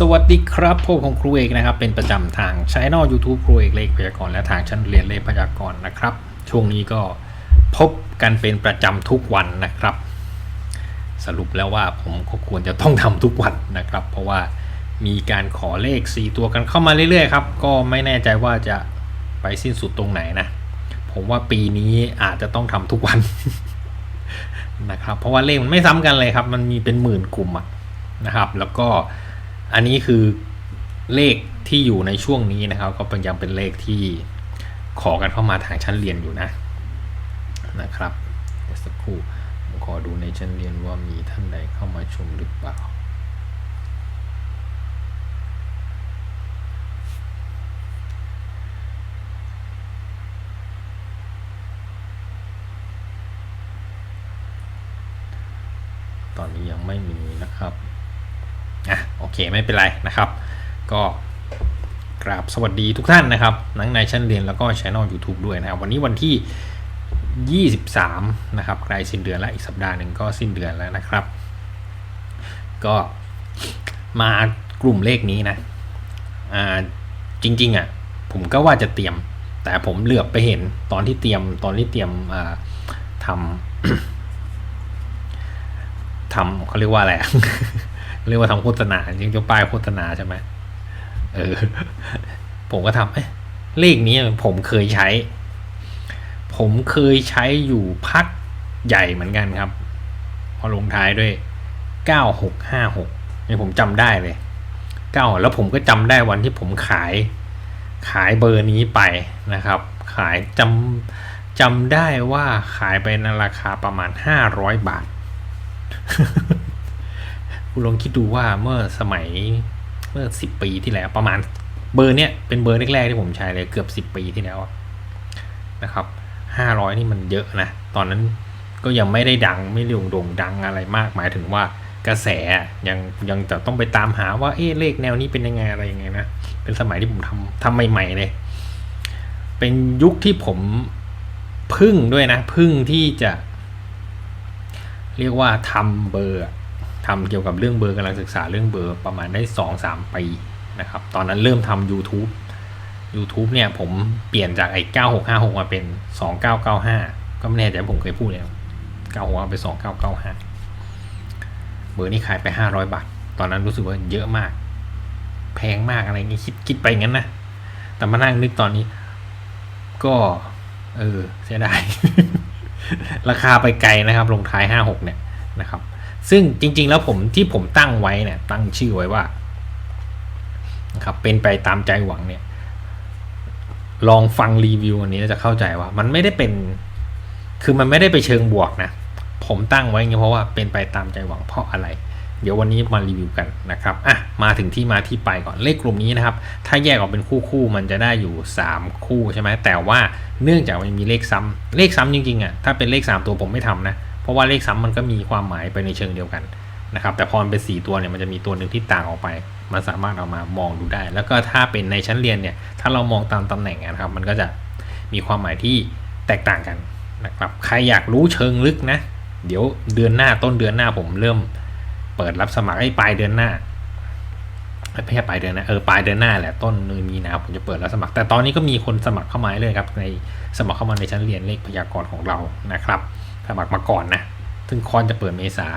สวัสดีครับพวกของครูเอกนะครับ เป็นประจำทางช่อง YouTube ครูเอกเลขพยากรณ์และทางชั้นเรียนเลขพยากรณ์นะครับ ช่วงนี้ก็พบกันเป็นประจำทุกวันนะครับ สรุปแล้วว่าผมก็ควรจะต้องทำทุกวันนะครับ เพราะว่ามีการขอเลข 4 ตัวกันเข้ามาเรื่อยๆครับ ก็ไม่แน่ใจว่าจะไปสิ้นสุดตรงไหนนะ ผมว่าปีนี้อาจจะต้องทำทุกวันนะครับ เพราะว่าเลขมันไม่ซ้ำกันเลยครับ มันมีเป็นหมื่นกลุ่มนะครับ แล้วก็ อันนี้คือเลขที่อยู่ในช่วงนี้นะครับ ก็เป็นยังเป็นเลขที่ขอกันเข้ามาทางชั้นเรียนอยู่นะนะครับสักครู่ผมขอดูในชั้นเรียนว่ามีท่านใดเข้ามาชมหรือเปล่า ตอนนี้ยังไม่มีนะครับ อะโอ เคไม่เป็นไรนะครับ ก็กราบสวัสดีทุกท่านนะครับทั้งในชั้นเรียนแล้วก็ช่อง YouTube ด้วยนะครับ วันนี้วันที่ 23 นะครับใกล้สิ้นเดือนแล้วอีกสัปดาห์หนึ่งก็สิ้นเดือนแล้วนะครับ ก็มากลุ่มเลขนี้นะอ่าจริงๆอะผมก็ว่าจะเตรียม แต่ผมเหลือบไปเห็นตอนที่เตรียมตอนที่เตรียมอ่าทำทำเขาเรียกว่าอะไร เรียกว่าทำโฆษณาจริงจะป้ายโฆษณาใช่ไหมเออ ผมก็ทำเอ๊ะเลขนี้ผมเคยใช้ ผมเคยใช้อยู่พักใหญ่เหมือนกันครับ พอลงท้ายด้วยเก้าหกห้าหกนี่ผมจำได้เลยเก้าแล้วผมก็จำได้วันที่ผมขายขายเบอร์นี้ไปนะครับ ขายจำจำได้ว่าขายไปในราคาประมาณห้าร้อยบาท คุณลองคิดดูว่าเมื่อสมัยเมื่อสิบปีที่แล้วประมาณเบอร์เนี้ยเป็นเบอร์แรกๆที่ผมใช้เลยเกือบสิบปีที่แล้วนะครับห้าร้อยนี่มันเยอะนะ ตอนนั้นก็ยังไม่ได้ดังไม่ได้โด่งดังอะไรมากหมายถึงว่ากระแสยังยังจะต้องไปตามหาว่าเอ๊ะเลขแนวนี้เป็นยังไงอะไรยังไงนะเป็นสมัยที่ผมทำทำใหม่ๆเลย เป็นยุคที่ผมพึ่งด้วยนะ พึ่งที่จะ เรียกว่าทำเบอร์ ทำเกี่ยวกับเรื่องเบอร์กำลังศึกษาเรื่องเบอร์ประมาณได้สองสามปีนะครับ ตอนนั้นเริ่มทำ YouTube YouTube เนี่ยผมเปลี่ยนจากไอ้เก้าหกห้าหกมาเป็นสองเก้าเก้าห้าก็ไม่แน่ใจผมเคยพูดแล้วเก้าหกเป็นสองเก้าเก้าห้าเบอร์นี้ขายไปห้าร้อยบาท ตอนนั้นรู้สึกว่าเยอะมาก แพงมากอะไรเงี้ยคิดคิดไปงั้นนะ แต่มานั่งนึกตอนนี้ ก็ เออ เสียดาย ราคาไปไกลนะครับ ลงท้ายห้าหกเนี่ยนะครับ ซึ่งจริง ๆ แล้วผมที่ผมตั้งไว้เนี่ยตั้งชื่อไว้ว่านะครับเป็นไปตามใจหวังเนี่ย ลองฟังรีวิวอันนี้จะเข้าใจว่า มันไม่ได้เป็น คือมันไม่ได้ไปเชิงบวกนะ ผมตั้งไว้เงี้ยเพราะว่าเป็นไปตามใจหวังเพราะอะไร เดี๋ยววันนี้มารีวิวกันนะครับอะมาถึงที่มาที่ไปก่อนเลขกลุ่มนี้นะครับ ถ้าแยกออกเป็นคู่คู่ๆมันจะได้อยู่ 3 คู่ใช่ไหมแต่ว่าเนื่องจากมันมีเลขซ้ำเลขซ้ำจริงๆอะถ้าเป็นเลข 3 ตัวผมไม่ทำนะ เพราะว่าเลขซ้ำมันก็มีความหมายไปในเชิงเดียวกันนะครับ แต่พอมันเป็น 4 ตัวเนี่ยมันจะมีตัวหนึ่งที่ต่างออกไป มันสามารถเอามามองดูได้ แล้วก็ถ้าเป็นในชั้นเรียนเนี่ย ถ้าเรามองตามตำแหน่งนะครับ มันก็จะมีความหมายที่แตกต่างกันนะครับ ใครอยากรู้เชิงลึกนะ เดี๋ยวเดือนหน้าต้นเดือนหน้าผมเริ่มเปิดรับสมัครไอ้ปลายเดือนหน้าไม่ใช่ปลายเดือนนะเออปลายเดือนหน้าแหละต้นมีนาผมจะเปิดรับสมัคร แต่ตอนนี้ก็มีคนสมัครเข้ามาเลยครับในสมัครเข้ามาในชั้นเรียนเลขพยากรณ์ของเรานะครับ สมัครมาก่อนนะ ซึ่งคอนจะเปิดเมษา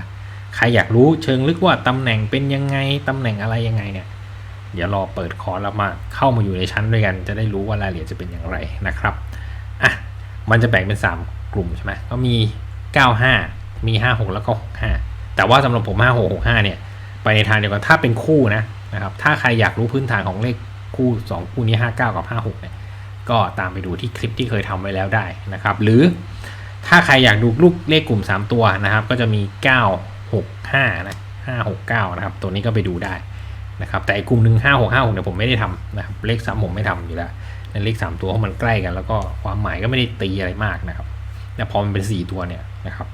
ใครอยากรู้เชิงลึกว่าตำแหน่งเป็นยังไง ตำแหน่งอะไรยังไงเนี่ย เดี๋ยวรอเปิดคอร์สแล้วมาเข้ามาอยู่ในชั้นด้วยกัน จะได้รู้ว่ารายละเอียดจะเป็นอย่างไรนะครับ อะ มันจะแบ่งเป็น 3 กลุ่มใช่ไหมก็มี 95 มี 56 แล้วก็ 65 แต่ว่าสำหรับผม 56 65 เนี่ย ไปในทางเดียวกัน ถ้าเป็นคู่นะนะครับ ถ้าใครอยากรู้พื้นฐานของเลขคู่ 2 คู่นี้ 59 กับ 56 เนี่ย ก็ตามไปดูที่คลิปที่เคยทำไว้แล้วได้นะครับ หรือ ถ้าใครอยากดูลูกเลขกลุ่ม 3 ตัวนะครับ ก็จะมี 965นะ569นะครับ ตัวนี้ก็ไปดูได้นะครับแต่อีกกลุ่มหนึ่ง5656เนี่ยผมไม่ได้ทำนะครับเลขซ้ำผมไม่ทำอยู่แล้วในเลข3ตัวเพราะมันใกล้กัน แล้วก็ความหมายก็ไม่ได้ตีอะไรมากนะครับแต่พอมันเป็น4ตัวเนี่ยนะครับ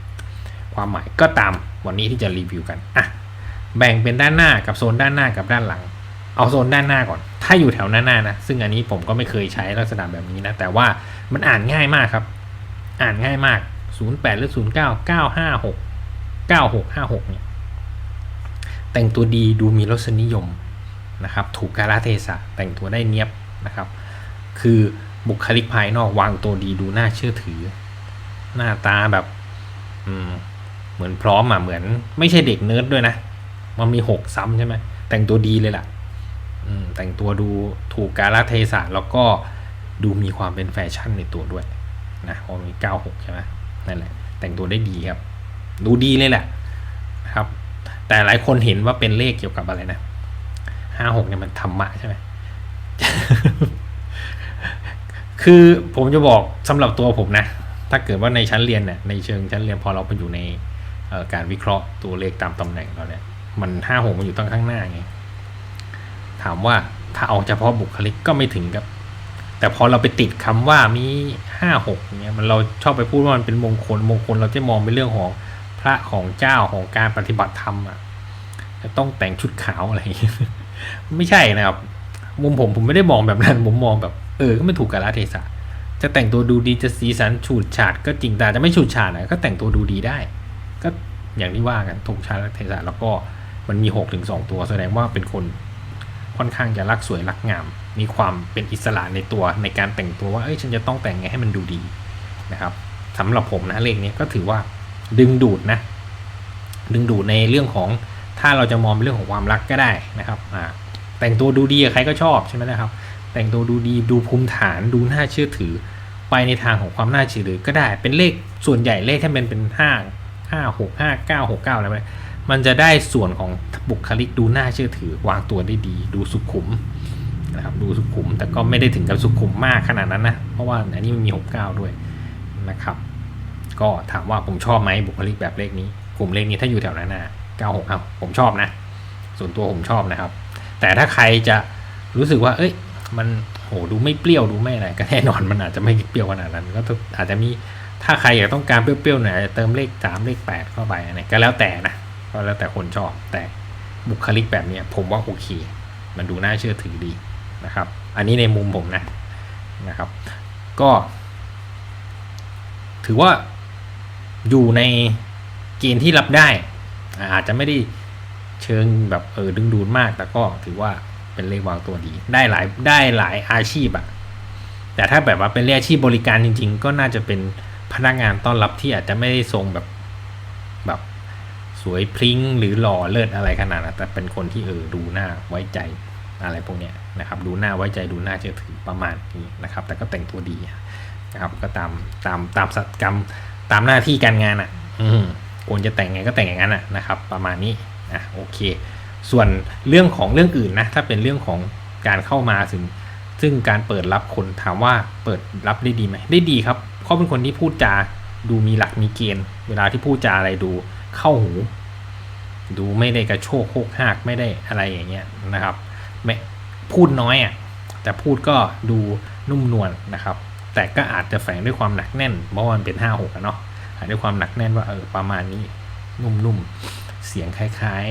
ความหมายก็ตามวันนี้ที่จะรีวิวกันอะแบ่งเป็นด้านหน้ากับโซนด้านหน้ากับด้านหลัง เอาโซนด้านหน้าก่อน ถ้าอยู่แถวหน้าหน้านะซึ่งอันนี้ผมก็ไม่เคยใช้ลักษณะแบบนี้นะแต่ว่ามันอ่านง่ายมากครับ อ่านง่ายมาก 08 หรือ 09 956 9656 เนี่ย แต่งตัวดีดูมีรสนิยมนะครับ ถูกกาลเทศะ แต่งตัวได้เนียบนะครับ คือบุคลิกภายนอกวางตัวดีดูน่าเชื่อถือ หน้าตาแบบเหมือนพร้อมอะเหมือน ไม่ใช่เด็กเนิร์ดด้วยนะ มันมีหกซ้ำใช่ไหมแต่งตัวดีเลยล่ะแต่งตัวดูถูกกาลเทศะแล้วก็ดูมีความเป็นแฟชั่นในตัวด้วย นะเพราะมีเก้าหกใช่ไหมนั่นแหละ แต่งตัวได้ดีครับ ดูดีเลยแหละนะครับ แต่หลายคนเห็นว่าเป็นเลขเกี่ยวกับอะไรนะห้าหกเนี่ยมันธรรมะใช่ไหมคือผมจะบอกสำหรับตัวผมนะ ถ้าเกิดว่าในชั้นเรียนเนี่ยในเชิงชั้นเรียนพอเราไปอยู่ในการวิเคราะห์ตัวเลขตามตำแหน่งเราเนี่ยมันห้าหกมันอยู่ตั้งข้างหน้าไงถามว่าถ้าเอาเฉพาะบุคลิกก็ไม่ถึงกับ แต่พอเราไปติดคำว่ามีห้าหกเนี่ยมันเราชอบไปพูดว่ามันเป็นมงคลมงคลเราจะมองเป็นเรื่องของพระของเจ้าของการปฏิบัติธรรมอะจะต้องแต่งชุดขาวอะไรอย่างเงี้ยไม่ใช่นะครับมุมผมผมไม่ได้มองแบบนั้นผมมองแบบเออก็ไม่ถูกกาลเทศะจะแต่งตัวดูดีจะสีสันฉูดฉาดก็จริงแต่จะไม่ฉูดฉาดนะก็แต่งตัวดูดีได้ ก็อย่างที่ว่ากันถูกชาลเทศะแล้วก็มันมีหกถึงสองตัว แสดงว่าเป็นคนค่อนข้างจะรักสวยรักงาม มีความเป็นอิสระในตัวในการแต่งตัวว่าเอ้ยฉันจะต้องแต่งไงให้มันดูดีนะครับสำหรับผมนะเลขนี้ก็ถือว่าดึงดูดนะดึงดูดในเรื่องของถ้าเราจะมองเป็นเรื่องของความรักก็ได้นะครับอ่าแต่งตัวดูดีใครก็ชอบใช่ไหมนะครับ แต่งตัวดูดีดูภูมิฐานดูน่าเชื่อถือ ไปในทางของความน่าเชื่อถือก็ได้เป็นเลขส่วนใหญ่เลขที่มันเป็นห้าห้าหกห้าเก้าหกเก้าอะไรไปมันจะได้ส่วนของบุคลิกดูน่าเชื่อถือ วางตัวได้ดี ดูสุขุม นะครับดูสุขุมแต่ก็ไม่ได้ถึงกับสุขุมมากขนาดนั้นนะเพราะว่าอันนี้มันมีหกเก้าด้วยนะครับ ก็ถามว่าผมชอบไหมบุคลิกแบบเลขนี้กลุ่มเลขนี้ถ้าอยู่แถวนั้นนะเก้าหกเอาผมชอบนะ ส่วนตัวผมชอบนะครับ แต่ถ้าใครจะรู้สึกว่า เอ้ย มันโหดูไม่เปรี้ยวดูไม่อะไรก็แน่นอนมันอาจจะไม่เปรี้ยวขนาดนั้น ก็ต้องอาจจะมีถ้าใครอยากต้องการเปรี้ยวๆหน่อยจะเติมเลขสามเลขแปดเข้าไปอะไรก็แล้วแต่นะก็แล้วแต่คนชอบแต่บุคลิกแบบเนี้ยผมว่าโอเค มันดูน่าเชื่อถือดี นะครับ อันนี้ในมุมผมนะนะครับ ก็ ถือว่าอยู่ในเกณฑ์ที่รับได้ อาจจะไม่ได้เชิงแบบเออดึงดูดมาก แต่ก็ถือว่าเป็นเลขวางตัวดี ได้หลายได้หลายอาชีพอะแต่ถ้าแบบว่าเป็นเลขอาชีพบริการจริง ๆ ก็น่าจะเป็นพนักงานต้อนรับที่อาจจะไม่ได้ทรงแบบแบบสวยพริ้งหรือหล่อเลิศอะไรขนาดนั้นแต่เป็นคนที่เออดูหน้าไว้ใจอะไรพวกเนี้ย นะครับ ดูหน้าไว้ใจดูหน้าเชื่อถือประมาณนี้นะครับ แต่ก็แต่งตัวดีนะครับ ก็ตามตามตามสัตกรรมตามหน้าที่การงานอะ อืมควรจะแต่งไงก็แต่งอย่างนั้นอะนะครับ ประมาณนี้อะโอเค ส่วนเรื่องของเรื่องอื่นนะถ้าเป็นเรื่องของการเข้ามาถึงซึ่งการเปิดรับคนถามว่าเปิดรับได้ดีไหมได้ดีครับเขาเป็นคนที่พูดจาดูมีหลักมีเกณฑ์ เวลาที่พูดจาอะไรดูเข้าหู ดูไม่ได้กระโชกโคกหากไม่ได้อะไรอย่างเงี้ยนะครับไม่ พูดน้อยอะแต่พูดก็ดูนุ่มนวลนะครับ แต่ก็อาจจะแฝงด้วยความหนักแน่นเพราะว่ามันเป็นห้าหกเนาะด้วยความหนักแน่นว่าเออประมาณนี้นุ่มๆเสียงคล้าย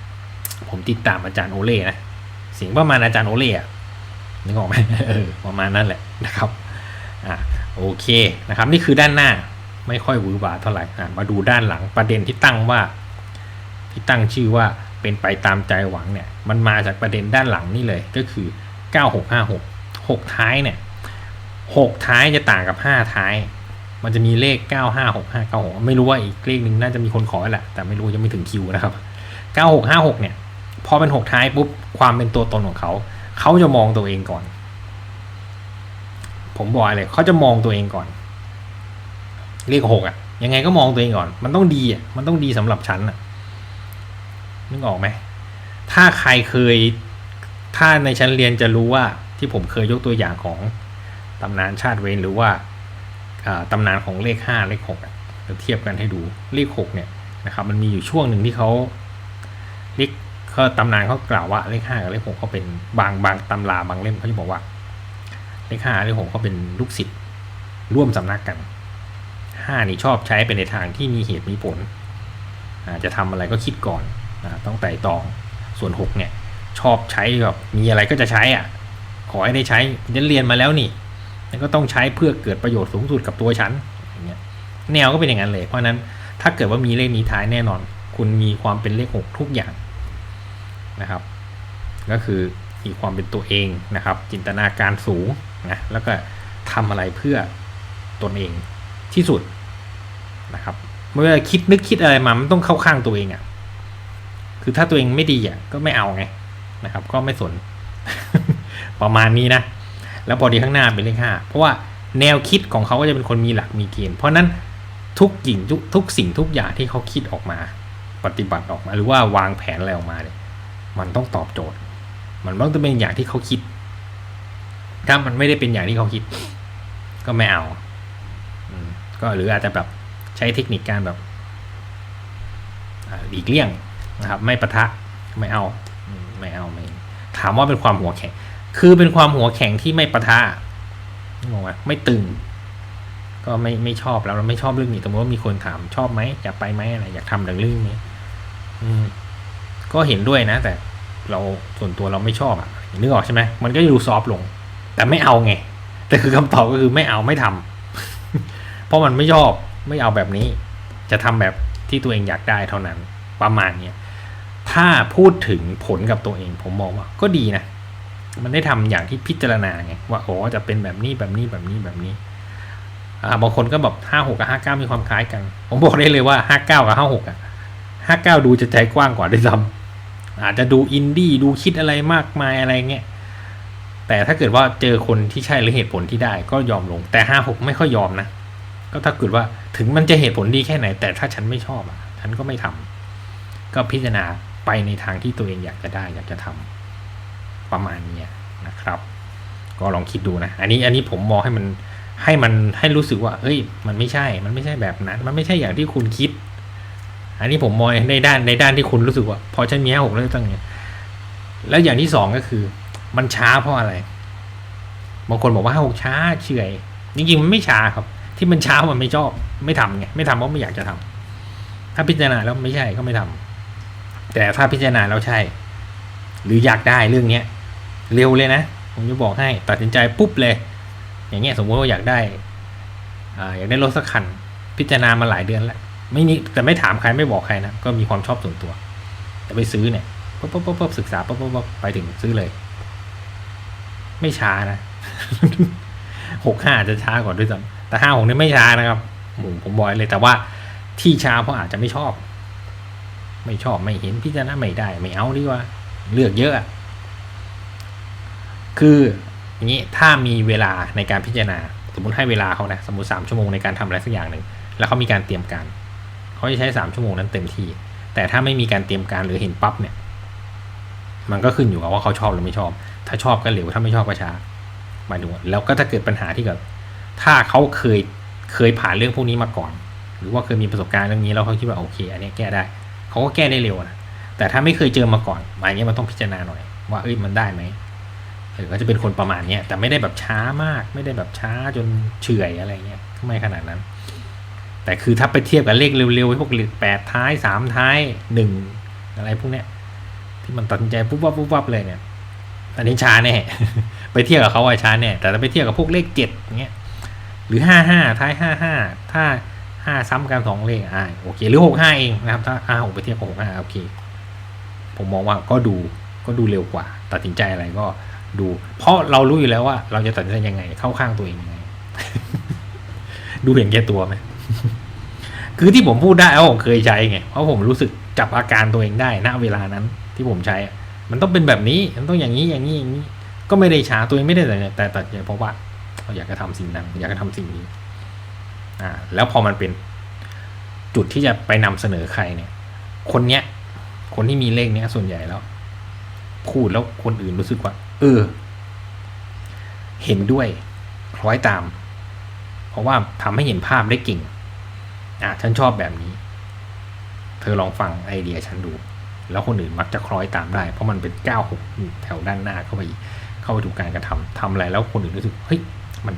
ๆ ผมติดตามอาจารย์โอเล่นะเสียงประมาณอาจารย์โอเล่อะนึกออกไหมเออประมาณนั้นแหละนะครับอ่าโอเคนะครับ นี่คือด้านหน้าไม่ค่อยหวือหวาเท่าไหร่อะมาดูด้านหลังประเด็นที่ตั้งว่าที่ตั้งชื่อว่า เป็นไปตามใจหวังเนี่ยมันมาจากประเด็นด้านหลังนี่เลยก็คือ 9656 6 ท้ายเนี่ย 6 ท้ายจะต่างกับ 5 ท้าย มันจะมีเลข 956596 ไม่รู้ว่าอีกเลขหนึ่งน่าจะมีคนขอแหละแต่ไม่รู้ยังไม่ถึงคิวนะครับ 9656 เนี่ยพอเป็น 6 ท้ายปุ๊บความเป็นตัวตนของเขา เขาจะมองตัวเองก่อน ผมบอกเลยเขาจะมองตัวเองก่อน เลขหกอะยังไงก็มองตัวเองก่อน มันต้องดีอะมันต้องดีสำหรับฉันอะ นึกออกไหมถ้าใครเคยถ้าในชั้นเรียนจะรู้ว่าที่ผมเคยยกตัวอย่างของตำนานชาติเวนหรือว่าตำนานของเลขห้าเลขหกอะจะเทียบกันให้ดูเลขหกเนี่ยนะครับมันมีอยู่ช่วงหนึ่งที่เขาเลขเขาตำนานเขากล่าวว่าเลขห้ากับเลขหกเขาเป็นบางบางตำราบางเล่มเขาจะบอกว่า เลขห้าเลขหกเขาเป็นลูกศิษย์ร่วมสำนักกันห้านี่ชอบใช้ไปในทางที่มีเหตุมีผลอาจะทำอะไรก็คิดก่อน ต้องไต่ตองส่วนหกเนี่ย ชอบใช้แบบมีอะไรก็จะใช้อะ ขอให้ได้ใช้ฉันเรียนมาแล้วนี่แล้วก็ต้องใช้เพื่อเกิดประโยชน์สูงสุดกับตัวฉันอย่างเงี้ยแนวก็เป็นอย่างนั้นเลยเพราะนั้นถ้าเกิดว่ามีเลขนี้ท้ายแน่นอน คุณมีความเป็นเลขหกทุกอย่างนะครับ ก็คือมีความเป็นตัวเองนะครับ จินตนาการสูงนะแล้วก็ทำอะไรเพื่อตนเองที่สุดนะครับเมื่อคิดนึกคิดอะไรมามันต้องเข้าข้างตัวเองอะ่ะ คือถ้าตัวเองไม่ดีอะก็ไม่เอาไงนะครับ ก็ไม่สน ประมาณนี้นะ แล้วพอดีข้างหน้าเป็นเลขห้าเพราะว่าแนวคิดของเขาก็จะเป็นคนมีหลักมีเกณฑ์เพราะนั้นทุกสิ่งทุกทุกสิ่งทุกอย่างที่เขาคิดออกมา ปฏิบัติออกมา หรือว่าวางแผนอะไรออกมาเนี่ยมันต้องตอบโจทย์ มันต้องเป็นอย่างที่เขาคิด ถ้ามันไม่ได้เป็นอย่างที่เขาคิด ก็ไม่เอาก็หรืออาจจะแบบใช้เทคนิคการแบบหลีกเลี่ยง นะครับ ไม่ปะทะไม่เอาไม่เอาไม่ถามว่าเป็นความหัวแข็ง คือเป็นความหัวแข็งที่ไม่ปะทะงงไหมไม่ตึง ก็ไม่ไม่ชอบแล้วเราไม่ชอบเรื่องนี้สมมติว่ามีคนถามชอบไหมอยากไปไหมอะไรอยากทำเรื่องนี้อืม ก็เห็นด้วยนะ แต่เราส่วนตัวเราไม่ชอบอะนึกออกใช่ไหมมันก็ดูซอฟต์ลง แต่ไม่เอาไง แต่คือคำตอบก็คือไม่เอาไม่ทำเพราะมันไม่ชอบไม่เอาแบบนี้ จะทำแบบที่ตัวเองอยากได้เท่านั้น ประมาณเนี้ย ถ้าพูดถึงผลกับตัวเอง ผมมองว่าก็ดีนะ มันได้ทำอย่างที่พิจารณาไงว่าโอ้จะเป็นแบบนี้แบบนี้แบบนี้แบบนี้บางคนก็แบบห้าหกกับห้าเก้ามีความคล้ายกัน ผมบอกได้เลยว่าห้าเก้ากับห้าหกอะห้าเก้าดูจะใจกว้างกว่าด้วยซ้ำอาจจะดูอินดี้ดูคิดอะไรมากมายอะไรเงี้ยแต่ถ้าเกิดว่าเจอคนที่ใช่หรือเหตุผลที่ได้ก็ยอมลง แต่ห้าหกไม่ค่อยยอมนะก็ถ้าเกิดว่าถึงมันจะเหตุผลดีแค่ไหน แต่ถ้าฉันไม่ชอบอะฉันก็ไม่ทำก็พิจารณา ไปในทางที่ตัวเองอยากจะได้อยากจะทำประมาณนี้นะครับ ก็ลองคิดดูนะ อันนี้อันนี้ผมมองให้มันให้มันให้รู้สึกว่า เฮ้ย มันไม่ใช่ มันไม่ใช่แบบนั้น มันไม่ใช่อย่างที่คุณคิด อันนี้ผมมองในด้านในด้านที่คุณรู้สึกว่า พอฉันมีห้าหกแล้วต้องอย่างเงี้ยแล้วอย่างที่สองก็คือ มันช้าเพราะอะไร บางคนบอกว่าห้าหกช้าเฉื่อยจริงๆมันไม่ช้าครับ ที่มันช้ามันไม่ชอบ ไม่ทำไง ไม่ทำเพราะไม่อยากจะทำถ้าพิจารณาแล้วไม่ใช่ก็ไม่ทำ แต่ถ้าพิจารณาแล้วใช่ หรืออยากได้เรื่องเนี้ยเร็วเลยนะ ผมจะบอกให้ตัดสินใจปุ๊บเลย อย่างเงี้ยสมมติว่าอยากได้อ่าอยากได้รถสักคัน พิจารณามาหลายเดือนแล้วไม่มีแต่ไม่ถามใครไม่บอกใครนะก็มีความชอบส่วนตัว แต่ไปซื้อเนี่ยปุ๊บปุ๊บปุ๊บบศึกษาปุ๊บปุ๊บปุ๊บไปถึงซื้อเลย ไม่ช้านะหกห้าจะช้ากว่าด้วยซ้ำแต่ห้าหกนี่ไม่ช้านะครับผมผมบอกเลยแต่ว่าที่ช้าเพราะอาจจะไม่ชอบ ไม่ชอบไม่เห็นพิจารณาไม่ได้ ไม่เอาดีกว่า เลือกเยอะ คืออย่างนี้ถ้ามีเวลาในการพิจารณา สมมติให้เวลาเขานะสมมติสามชั่วโมงในการทำอะไรสักอย่างหนึ่งแล้วเขามีการเตรียมการเขาจะใช้สามชั่วโมงนั้นเต็มที่ แต่ถ้าไม่มีการเตรียมการหรือเห็นปั๊บเนี่ย มันก็ขึ้นอยู่กับว่าเขาชอบหรือไม่ชอบ ถ้าชอบก็เร็วถ้าไม่ชอบก็ช้าหมายถึงว่าแล้วก็ถ้าเกิดปัญหาที่เกิดถ้าเขาเคยเคยผ่านเรื่องพวกนี้มาก่อน หรือว่าเคยมีประสบการณ์เรื่องนี้แล้วเขาคิดว่าโอเค อันนี้แก้ได้ เขาก็แก้ได้เร็วนะแต่ถ้าไม่เคยเจอมาก่อนอันนี้มันต้องพิจารณาหน่อยว่าเอ้ยมันได้ไหมเออก็จะเป็นคนประมาณเนี้ยแต่ไม่ได้แบบช้ามาก ไม่ได้แบบช้าจนเฉื่อยอะไรเงี้ยไม่ขนาดนั้น แต่คือถ้าไปเทียบกับเลขเร็วๆพวกเลขแปดท้ายสามท้ายหนึ่งอะไรพวกเนี้ย ที่มันตัดใจปุ๊บวับปุ๊บวับเลยเนี่ยอันนี้ช้าแน่ไปเทียบกับเขาอะช้าแน่แต่ถ้าไปเทียบกับพวกเลขเจ็ดเงี้ยหรือห้าห้าท้ายห้าห้าถ้า ห้าซ้ำกันสองเลขอ่าโอเคหรือหกห้าเองนะครับถ้าห้าหกไปเทียบกับหกห้าโอเค ผมมองว่าก็ดูก็ดูเร็วกว่า ตัดสินใจอะไรก็ดู เพราะเรารู้อยู่แล้วว่า เราจะตัดสินใจยังไง เข้าข้างตัวเองยังไง ดูเห็นแก่ตัวไหมคือที่ผมพูดได้เพราะผมเคยใช้ไงเพราะผมรู้สึกจับอาการตัวเองได้ณเวลานั้น ที่ผมใช้ มันต้องเป็นแบบนี้มันต้องอย่างนี้อย่างนี้อย่างนี้ ก็ไม่ได้ช้าตัวเองไม่ได้แต่แต่ตัดเพราะว่าเราอยากจะทำสิ่งนั้นอยากจะทำสิ่งนี้ อ่าแล้วพอมันเป็นจุดที่จะไปนำเสนอใครเนี่ย คนเนี้ย คนที่มีเลขเนี้ยส่วนใหญ่แล้ว พูดแล้วคนอื่นรู้สึกว่า เออ เห็นด้วยคล้อยตาม เพราะว่าทำให้เห็นภาพได้เก่ง อะฉันชอบแบบนี้ เธอลองฟังไอเดียฉันดู แล้วคนอื่นมักจะคล้อยตามได้ เพราะมันเป็นก้าวหกแถวด้านหน้าเข้าไปเข้าไปถูกการกระทำทำอะไรแล้วคนอื่นรู้สึก เฮ้ย มัน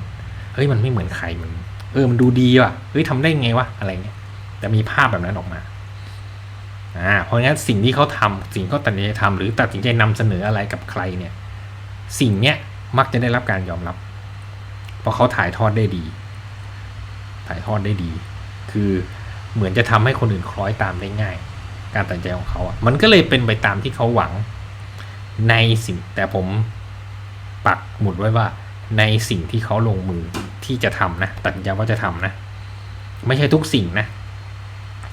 เฮ้ย มันไม่เหมือนใคร มัน เออมันดูดีว่ะเฮ้ยทำได้ไงวะอะไรเงี้ยแต่มีภาพแบบนั้นออกมาอ่าเพราะงั้นสิ่งที่เขาทำสิ่งที่เขาตัดสินใจทำหรือตัดสินใจนำเสนออะไรกับใครเนี่ย สิ่งเนี้ยมักจะได้รับการยอมรับ เพราะเขาถ่ายทอดได้ดี ถ่ายทอดได้ดี คือเหมือนจะทำให้คนอื่นคล้อยตามได้ง่าย การตัดใจของเขาอะมันก็เลยเป็นไปตามที่เขาหวังในสิ่งแต่ผมปักหมุดไว้ว่าในสิ่งที่เขาลงมือ ที่จะทำนะตัดสินใจว่าจะทำนะ ไม่ใช่ทุกสิ่งนะ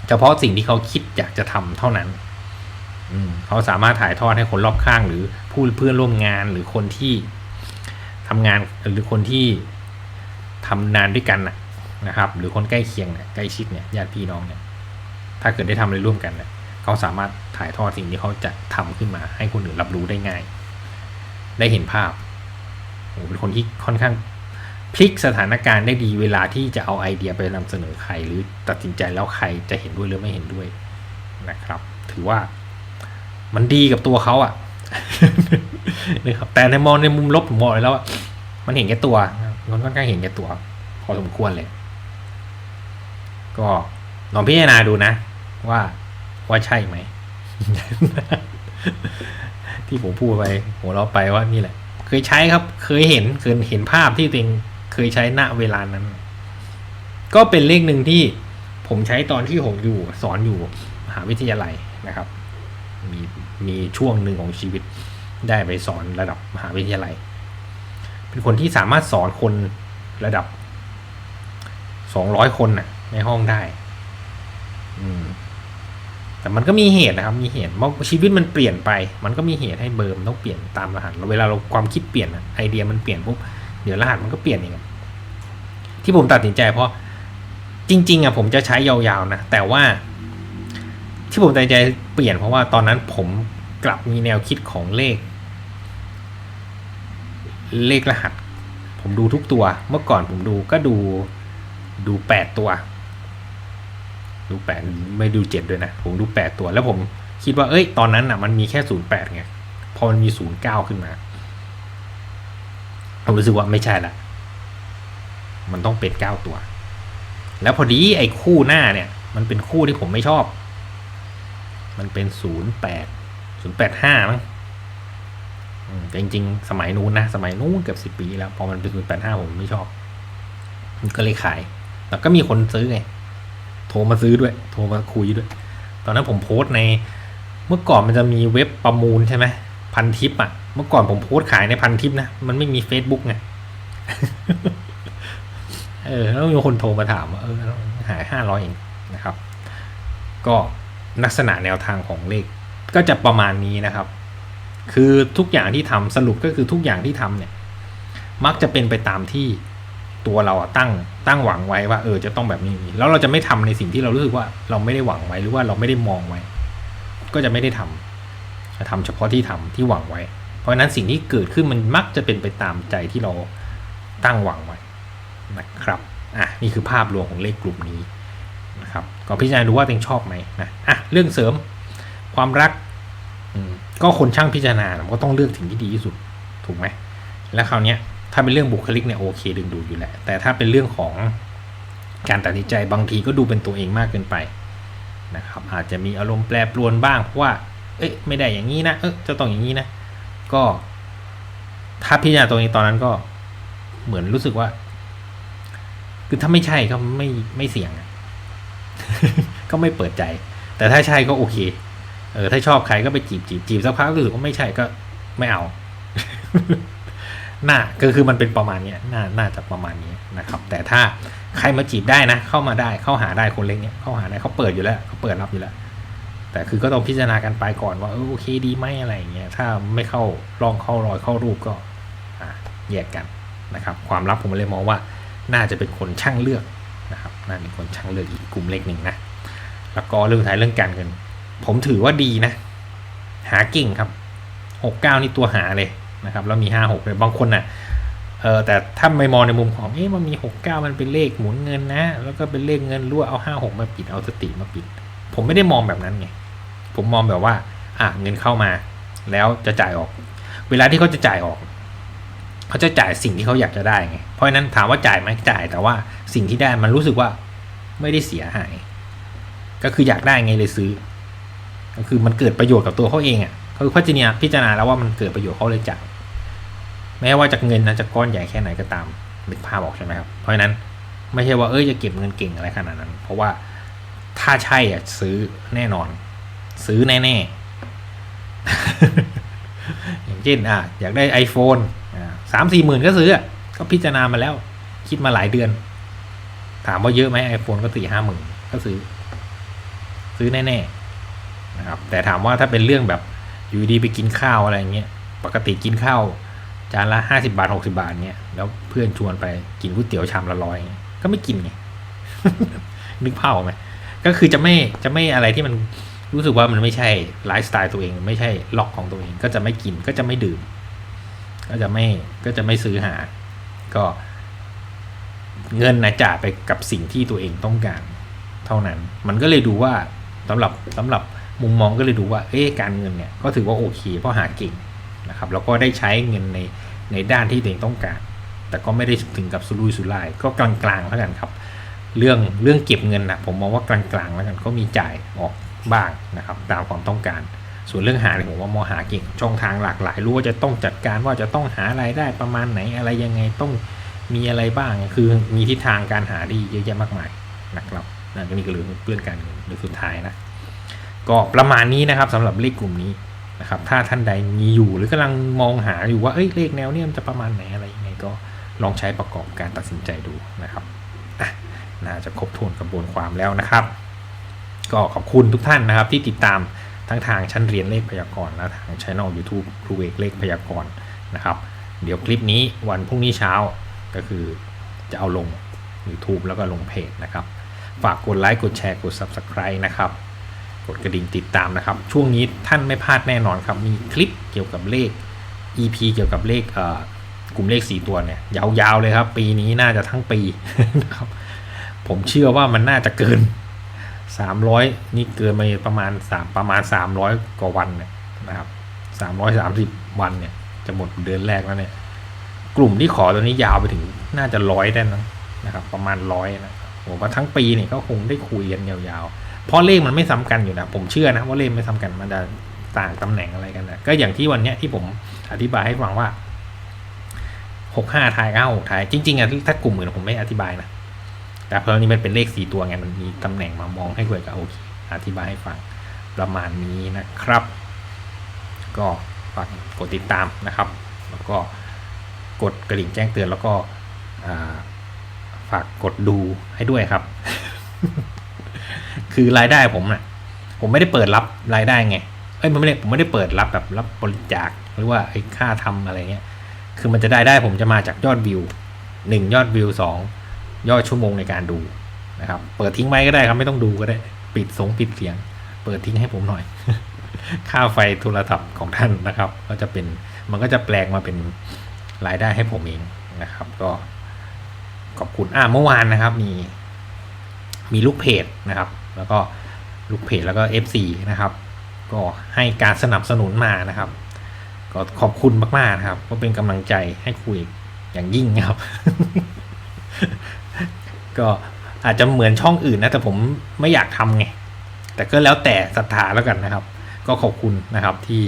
เฉพาะสิ่งที่เขาคิดอยากจะทำเท่านั้นอืมเขาสามารถถ่ายทอดให้คนรอบข้างหรือผู้เพื่อนร่วมงานหรือคนที่ทำงานหรือคนที่ทำงานด้วยกันนะนะครับ หรือคนใกล้เคียงเนี่ยใกล้ชิดเนี่ยญาติพี่น้องเนี่ย ถ้าเกิดได้ทำอะไรร่วมกันเนี่ยเขาสามารถถ่ายทอดสิ่งที่เขาจะทำขึ้นมา ให้คนอื่นรับรู้ได้ง่าย ได้เห็นภาพโอ้เป็นคนที่ค่อนข้าง พลิกสถานการณ์ได้ดีเวลาที่จะเอาไอเดียไปนำเสนอใคร หรือตัดสินใจแล้วใครจะเห็นด้วยหรือไม่เห็นด้วยนะครับ ถือว่ามันดีกับตัวเขาอะนะครับแต่ในมองในมุมลบผมบอกเลยแล้วว่ามันเห็นแก่ตัวมันค่อนข้างเห็นแก่ตัว พอสมควรเลย ก็ลองพิจารณาดูนะ ว่าว่าใช่ไหม ที่ผมพูดไปหัวเราไปว่านี่แหละ เคยใช้ครับ เคยเห็นเคยเห็นภาพที่ตัวเอง ยใช้ณเวลานั้น ก็เป็นเลขหนึ่งที่ผมใช้ตอนที่ผมอยู่สอนอยู่มหาวิทยาลัยนะครับ มีมีช่วงหนึ่งของชีวิตได้ไปสอนระดับมหาวิทยาลัย เป็นคนที่สามารถสอนคนระดับสองร้อยคนน่ะ ในห้องได้ อืม แต่มันก็มีเหตุนะครับ มีเหตุเพราะชีวิตมันเปลี่ยนไป มันก็มีเหตุให้เบอร์มนต้องเปลี่ยนตามรหัสเวลาเราความคิดเปลี่ยนไอเดียมันเปลี่ยนปุ๊บเดี๋ยวรหัสมันก็เปลี่ยนเอง ที่ผมตัดสินใจ เพราะจริง ๆอะผมจะใช้ยาวๆนะแต่ว่า ที่ผมตัดใจเปลี่ยนเพราะว่าตอนนั้นผมกลับมีแนวคิดของเลข เลขรหัส ผมดูทุกตัว เมื่อก่อนผมดูก็ดูดูแปดตัว ดูแปดไม่ดูเจ็ดด้วยนะ ผมดูแปดตัว แล้วผมคิดว่าเอ้ย ตอนนั้นอะ มันมีแค่ศูนย์แปดไงพอมันมีศูนย์เก้าขึ้นมาผมรู้สึกว่าไม่ใช่ละ มันต้องเป็นเก้าตัว แล้วพอดีไอ้คู่หน้าเนี่ย มันเป็นคู่ที่ผมไม่ชอบ มันเป็นศูนย์แปดศูนย์แปดห้ามั้งแต่จริงๆ สมัยนู้นนะ สมัยนู้นเกือบสิบปีแล้ว พอมันเป็นศูนย์แปดห้าผมไม่ชอบ มันก็เลยขาย แล้วก็มีคนซื้อไง โทรมาซื้อด้วย โทรมาคุยด้วย ตอนนั้นผมโพสต์ใน เมื่อก่อนมันจะมีเว็บประมูลใช่ไหมพันทิปอะ เมื่อก่อนผมโพสต์ขายในพันทิปนะ มันไม่มี Facebook ไง เออแล้วมีคนโทรมาถามว่าเออหายห้าร้อยเองนะครับ ก็ลักษณะแนวทางของเลขก็จะประมาณนี้นะครับ คือทุกอย่างที่ทำสรุปก็คือทุกอย่างที่ทำเนี่ย มักจะเป็นไปตามที่ตัวเราตั้งตั้งหวังไว้ว่าเออจะต้องแบบนี้ แล้วเราจะไม่ทำในสิ่งที่เรารู้สึกว่าเราไม่ได้หวังไว้หรือว่าเราไม่ได้มองไว้ ก็จะไม่ได้ทำจะทำเฉพาะที่ทำที่หวังไว้ เพราะฉะนั้นสิ่งที่เกิดขึ้นมันมักจะเป็นไปตามใจที่เราตั้งหวังไว้ นะครับอะนี่คือภาพรวมของเลขกลุ่มนี้นะครับก็พิจารณาดูว่าตัวเองชอบไหมนะอะเรื่องเสริมความรักก็คนช่างพิจารณามันก็ต้องเลือกถึงที่ดีที่สุดถูกไหมแล้วคราวนี้ถ้าเป็นเรื่องบุคลิกเนี่ยโอเคดึงดูดอยู่แหละแต่ถ้าเป็นเรื่องของการตัดสินใจบางทีก็ดูเป็นตัวเองมากเกินไปนะครับอาจจะมีอารมณ์แปรปรวนบ้างเพราะว่าเอ้ยไม่ได้อย่างนี้นะเออจะต้องอย่างนี้นะก็ ถ้าพิจารณาตัวเองตอนนั้นก็เหมือนรู้สึกว่า คือถ้าไม่ใช่ก็ไม่ไม่เสี่ยง ก็ไม่เปิดใจ แต่ถ้าใช่ก็โอเค เออ ถ้าชอบใครก็ไปจีบจีบจีบสักพักรู้สึกว่าไม่ใช่ก็ไม่เอา น่าก็คือมันเป็นประมาณเนี้ยน่าน่าจะประมาณนี้นะครับ แต่ถ้าใครมาจีบได้นะ เข้ามาได้เข้าหาได้คนเล็กเนี้ยเข้าหาได้เขาเปิดอยู่แล้วเขาเปิดรับอยู่แล้ว แต่คือก็ต้องพิจารณากันไปก่อนว่าเออโอเคดีไหมอะไรอย่างเงี้ยถ้าไม่เข้าลองเข้ารอยเข้ารูปก็ อะแยกกันนะครับ ความลับผมเลยมองว่า น่าจะเป็นคนช่างเลือกนะครับน่าเป็นคนช่างเลือกอีกกลุ่มเล็กหนึ่งนะแล้วก็เรื่องท้ายเรื่องการเงิน ผมถือว่าดีนะ หาเก่งครับหกเก้านี่ตัวหาเลยนะครับแล้วมีห้าหกเลยบางคนน่ะเออแต่ถ้าไม่มองในมุมของเอ๊ะมันมีหกเก้ามันเป็นเลขหมุนเงินนะ แล้วก็เป็นเลขเงินรั่วเอาห้าหกมาปิดเอาสติมาปิด ผมไม่ได้มองแบบนั้นไงผมมองแบบว่า อะเงินเข้ามา แล้วจะจ่ายออก เวลาที่เขาจะจ่ายออก เขาจะจ่ายสิ่งที่เขาอยากจะได้ไงเพราะนั้นถามว่าจ่ายไหมจ่าย แต่ว่าสิ่งที่ได้มันรู้สึกว่าไม่ได้เสียหาย ก็คืออยากได้ไงเลยซื้อ ก็คือมันเกิดประโยชน์กับตัวเขาเองอะคือพัชเนียพิจารณาแล้วว่ามันเกิดประโยชน์เขาเลยจ่ายแม้ว่าจากเงินนะจะก้อนใหญ่แค่ไหนก็ตามนึกภาพออกใช่ไหมครับ เพราะนั้นไม่ใช่ว่าเอ้ยจะเก็บเงินเก่งอะไรขนาดนั้น เพราะว่าถ้าใช่อะซื้อแน่นอน ซื้อแน่ๆอย่างเช่นอะอยากได้ iPhone สามสี่หมื่นก็ซื้อก็พิจารณามาแล้ว คิดมาหลายเดือน ถามว่าเยอะไหมไอโฟนก็สี่ห้าหมื่นก็ซื้อ ซื้อแน่ๆนะครับ แต่ถามว่าถ้าเป็นเรื่องแบบอยู่ดีไปกินข้าวอะไรเงี้ยปกติกินข้าวจานละห้าสิบาทหกสิบาทเนี้ยแล้วเพื่อนชวนไปกินก๋วยเตี๋ยวชามละร้อยก็ไม่กินไงนึกภาพไหมก็คือจะไม่จะไม่อะไรที่มันรู้สึกว่ามันไม่ใช่ไลฟ์สไตล์ตัวเอง ไม่ใช่ล็อกของตัวเอง ก็จะไม่กินก็จะไม่ดื่ม ก็จะไม่ก็จะไม่ซื้อหา ก็เงินนะจ่ายไปกับสิ่งที่ตัวเองต้องการ เท่านั้น มันก็เลยดูว่าสำหรับสำหรับมุมมองก็เลยดูว่าเอ๊ะการเงินเนี่ยก็ถือว่าโอเคเพราะหาเก่งนะครับแล้วก็ได้ใช้เงินในในด้านที่ตัวเองต้องการ แต่ก็ไม่ได้ถึงกับสุรุ่ยสุร่ายก็กลางๆแล้วกันครับเรื่องเรื่องเก็บเงินนะผมมองว่ากลางๆแล้วกันก็มีจ่ายออกบ้างนะครับตามความต้องการ ส่วนเรื่องหาเนี่ยผมว่ามอหาเก่งช่องทางหลากหลายรู้ว่าจะต้องจัดการว่าจะต้องหารายได้ประมาณไหนอะไรยังไงต้องมีอะไรบ้างคือมีทิศทางการหาที่เยอะแยะมากมายนะครับนั่นก็นี่ก็เรื่องเรื่องการเงินในสุดท้ายนะก็ประมาณนี้นะครับสำหรับเลขกลุ่มนี้นะครับถ้าท่านใดมีอยู่หรือกำลังมองหาอยู่ว่าเอ้ยเลขแนวเนี้มันจะประมาณไหนอะไรยังไงก็ลองใช้ประกอบการตัดสินใจดูนะครับน่าจะครบถ้วนกระบวนความแล้วนะครับ ก็ขอบคุณทุกท่านนะครับที่ติดตาม ทั้งทางชั้นเรียนเลขพยากรณ์และทางช่อง YouTube ครูเอกเลขพยากรณ์นะครับ เดี๋ยวคลิปนี้วันพรุ่งนี้เช้าก็คือจะเอาลง YouTube แล้วก็ลงเพจนะครับ ฝากกดไลค์กดแชร์กด Subscribe นะครับ กดกระดิ่งติดตามนะครับ ช่วงนี้ท่านไม่พลาดแน่นอนครับ มีคลิปเกี่ยวกับเลข EP เกี่ยวกับเลขเกลุ่มเลข 4 ตัวเนี่ยยาวๆเลยครับ ปีนี้น่าจะทั้งปีนะครับผมเชื่อว่ามันน่าจะเกิน 300นี่เกินมาประมาณ3ประมาณ300กว่าวันเนี่ยนะครับ330วันเนี่ย จะหมดเดือนแรกแล้วเนี่ย กลุ่มที่ขอตัวนี้ยาวไปถึงน่าจะร้อยได้นะนะครับ ประมาณร้อยนะผมว่าทั้งปีเนี่ยก็คงได้คุยกันยาวๆ เพราะเลขมันไม่ซ้ำกันอยู่นะ ผมเชื่อนะว่าเลขไม่ซ้ำกันมันจะต่างตำแหน่งอะไรกันนะก็อย่างที่วันเนี้ยที่ผมอธิบายให้ฟังว่าหกห้าทายเก้าหกทายจริงๆอะถ้ากลุ่มอื่นผมไม่อธิบายนะ แต่เพราะนี้มันเป็นเลขสี่ตัวไงมันมีตำแหน่งมามองให้ด้วยกับโอเคอธิบายให้ฟังประมาณนี้นะครับ ก็ฝากกดติดตามนะครับ แล้วก็กดกระดิ่งแจ้งเตือนแล้วก็ฝากกดดูให้ด้วยครับ คือรายได้ผมน่ะ ผมไม่ได้เปิดรับรายได้ไงเอ้ยผมไม่ได้ผมไม่ได้เปิดรับแบบรับบริจาคหรือว่าไอ้ค่าทำอะไรเงี้ย คือมันจะได้ได้ผมจะมาจากยอดวิวหนึ่งยอดวิวสอง ย่อดชั่วโมงในการดูนะครับ เปิดทิ้งไว้ก็ได้ครับไม่ต้องดูก็ได้ ปิดสงปิดเสียง เปิดทิ้งให้ผมหน่อย ค่าไฟโทรศัพท์ของท่านนะครับ ก็จะเป็นมันก็จะแปลงมาเป็นรายได้ให้ผมเองนะครับ ก็ขอบคุณอ่าเมื่อวานนะครับ มี มีลูกเพจนะครับ แล้วก็ลูกเพจแล้วก็ FC นะครับ ก็ให้การสนับสนุนมานะครับ ก็ขอบคุณมากๆนะครับ ก็เป็นกำลังใจให้คุยอย่างยิ่งนะครับ ก็อาจจะเหมือนช่องอื่นนะ แต่ผมไม่อยากทำไง แต่ก็แล้วแต่ศรัทธาแล้วกันนะครับ ก็ขอบคุณนะครับที่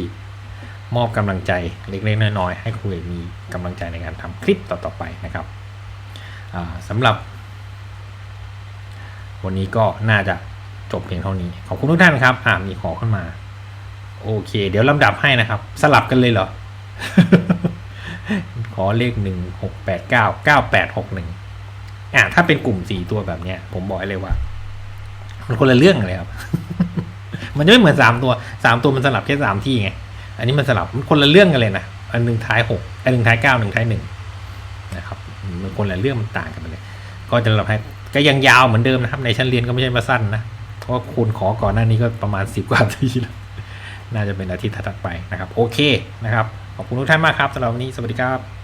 มอบกำลังใจเล็กๆน้อยๆให้คุยมีกำลังใจในการทำคลิปต่อๆไปนะครับสำหรับ วันนี้ก็น่าจะจบเพียงเท่านี้ ขอบคุณทุกท่านครับ อ่ามีขอขึ้นมา โอเค เดี๋ยวลำดับให้นะครับ สลับกันเลยเหรอ ขอเลขหนึ่งหกแปดเก้าเก้าแปดหกหนึ่ง อ่าถ้าเป็นกลุ่มสี่ตัวแบบเนี้ย ผมบอกให้เลยว่ามันคนละเรื่องเลยครับ มันจะไม่เหมือนสามตัวสามตัวมันสลับแค่สามที่ไง อันนี้มันสลับมันคนละเรื่องกันเลยนะ อันหนึ่งท้ายหกอันหนึ่งท้ายเก้าหนึ่งท้ายหนึ่งนะครับ มันคนละเรื่องมันต่างกันไปเลย ก็จะเราให้ก็ยังยาวเหมือนเดิมนะครับ ในชั้นเรียนก็ไม่ใช่มาสั้นนะ เพราะว่าคุณขอก่อนหน้านี้ก็ประมาณสิบกว่าทีแล้ว น่าจะเป็นอาทิตย์ถัดไปนะครับ โอเคนะครับ ขอบคุณทุกท่านมากครับสำหรับวันนี้ สวัสดีครับ